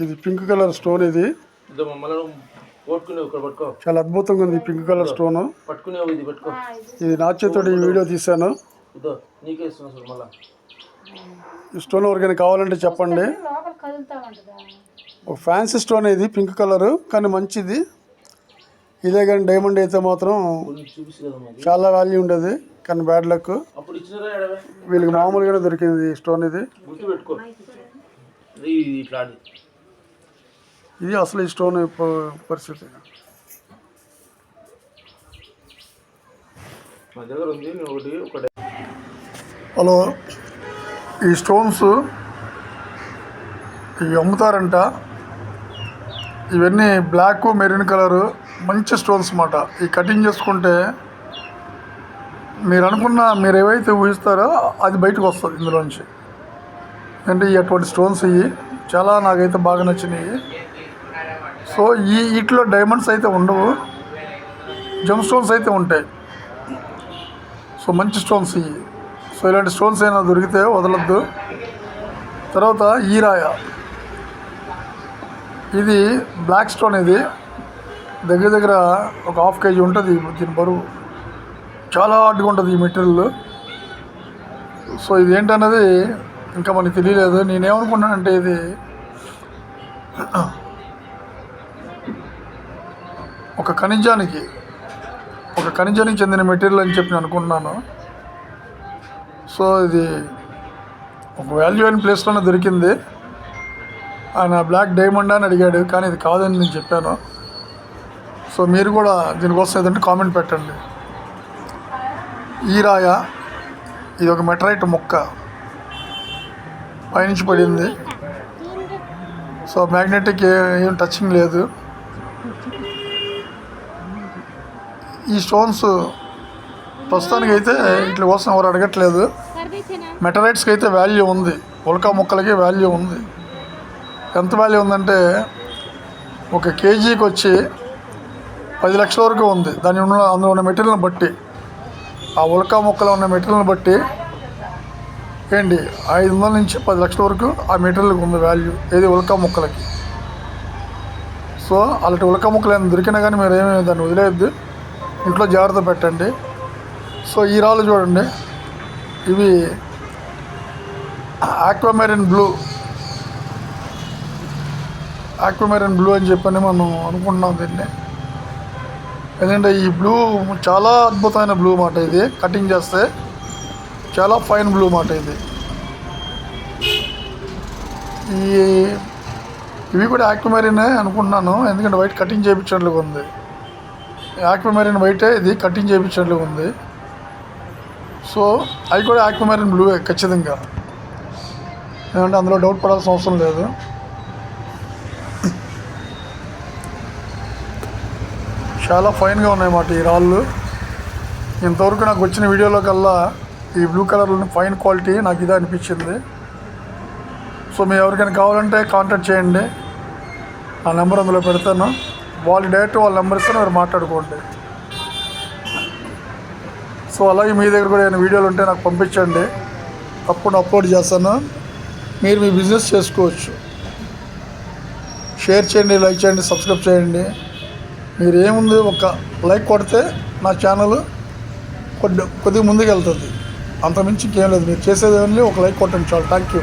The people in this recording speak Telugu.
ఇది పింక్ కలర్ స్టోన్ ఇది. చాలా అద్భుతంగా ఉంది పింక్ కలర్ స్టోన్ పట్టుకునే ఇది పట్టుకో. ఇది నా చేతితో ఈ వీడియో తీశాను. ఈ స్టోన్ ఎవరికైనా కావాలంటే చెప్పండి. లోపల కదులుతా ఉంటుందా ఒక ఫ్యాన్సీ స్టోన్ ఇది పింక్ కలర్ కానీ మంచిది. ఇదే కానీ డైమండ్ అయితే మాత్రం చాలా వాల్యూ ఉండేది కానీ బ్యాడ్ లక్ అప్పుడు ఇచ్చినారా ఎడవే వీళ్ళకి మామూలుగానే దొరికింది ఈ స్టోన్ ఇది. ఇది అసలు ఈ స్టోన్ పరిస్థితి. హలో ఈ స్టోన్స్ ఇవి అమ్ముతారంట. ఇవన్నీ బ్లాక్ మెరూన్ కలరు మంచి స్టోన్స్ అన్నమాట. ఈ కటింగ్ చేసుకుంటే మీరు అనుకున్న మీరు ఏవైతే ఊహిస్తారో అది బయటకు వస్తుంది ఇందులోంచి. అంటే అటువంటి స్టోన్స్ ఇవి చాలా నాకైతే బాగా నచ్చినాయి. సో ఈ వీటిలో డైమండ్స్ అయితే ఉండవు. జమ్ స్టోన్స్ అయితే ఉంటాయి. సో మంచి స్టోన్స్ ఇవి. సో ఇలాంటి స్టోన్స్ అయినా దొరికితే వదలద్దు. తర్వాత ఈరాయ. ఇది బ్లాక్ స్టోన్ ఇది. దగ్గర దగ్గర ఒక హాఫ్ కేజీ ఉంటుంది దీని బరువు. చాలా హార్డ్గా ఉంటుంది ఈ మెటీరియల్. సో ఇది ఏంటన్నది ఇంకా మనకి తెలియలేదు. నేనేమనుకున్నానంటే ఇది ఒక ఖనిజానికి ఒక ఖనిజానికి చెందిన మెటీరియల్ అని చెప్పి అనుకున్నాను సో ఇది ఒక వాల్యూ అయిన ప్లేస్లోనే దొరికింది. ఆయన బ్లాక్ డైమండ్ అని అడిగాడు కానీ ఇది కాదని నేను చెప్పాను. సో మీరు కూడా దీనికోసం ఏదంటే కామెంట్ పెట్టండి. ఈ రాయ ఇది ఒక మెటరైట్ మొక్క. పైనుంచి పడింది. సో మ్యాగ్నెటిక్ ఏం టచింగ్ లేదు. ఈ స్టోన్స్ ప్రస్తుతానికి అయితే వీటి కోసం ఎవరు అడగట్లేదు. మెటరైట్స్కి అయితే వాల్యూ ఉంది. ఉల్కా ముక్కలకి వాల్యూ ఉంది. ఎంత వాల్యూ ఉందంటే ఒక కేజీకి వచ్చి పది లక్షల వరకు ఉంది. దాని ఉన్న అందులో ఉన్న మెటీరియల్ని బట్టి. ఆ ఉల్కా ముక్కలో ఉన్న మెటీరియల్ని బట్టి ఏంటి? ఐదు వందల నుంచి పది లక్షల వరకు ఆ మెటీరియల్కి ఉంది వాల్యూ ఏది? ఉల్కా ముక్కలకి. సో అలాంటి ఉల్కా ముక్కలు ఏమైనా దొరికినా కానీ మీరు ఏమీ దాన్ని వదిలేయద్దు. ఇంట్లో జాగ్రత్త పెట్టండి. సో ఈ రాళ్ళు చూడండి. ఇవి ఆక్వామెరిన్ బ్లూ. ఆక్వామెరిన్ బ్లూ అని చెప్పని మనం అనుకుంటున్నాం దీన్ని. ఎందుకంటే ఈ బ్లూ చాలా అద్భుతమైన బ్లూ మాట ఇది. కటింగ్ చేస్తే చాలా ఫైన్ బ్లూ మాట ఇది. ఈ ఇవి కూడా ఆక్వామెరినే అనుకుంటున్నాను. ఎందుకంటే వైట్ కటింగ్ చేయించినట్లుగా ఉంది. ఆక్వామెరిన్ వైటే ఇది కటింగ్ చేయించినట్లు ఉంది. సో అవి కూడా ఆక్వామెరిన్ బ్లూ ఖచ్చితంగా. ఎందుకంటే అందులో డౌట్ పడాల్సిన అవసరం లేదు. చాలా ఫైన్గా ఉన్నాయన్నమాట ఈ రాళ్ళు. ఇంతవరకు నాకు వచ్చిన వీడియోలో కల్లా ఈ బ్లూ కలర్ ఫైన్ క్వాలిటీ నాకు ఇదే అనిపించింది. సో మీరు ఎవరికైనా కావాలంటే కాంటాక్ట్ చేయండి. ఆ నెంబర్ అందులో పెడతాను. వాళ్ళు డైరెక్ట్ వాళ్ళ నెంబర్ ఇస్తే మీరు మాట్లాడుకోండి. సో అలాగే మీ దగ్గర కూడా ఏమైనా వీడియోలు ఉంటే నాకు పంపించండి. అప్పుడు అప్లోడ్ చేస్తాను. మీరు మీ బిజినెస్ చేసుకోవచ్చు. షేర్ చేయండి లైక్ చేయండి సబ్స్క్రైబ్ చేయండి. మీరు ఏముంది ఒక లైక్ కొడితే నా ఛానల్ కొద్ది కొద్దిగా ముందుకు వెళ్తుంది అంతమించి ఇంకేం లేదు. మీరు చేసేది ఓన్లీ ఒక లైక్ కొట్టండి చాలు. Thank you.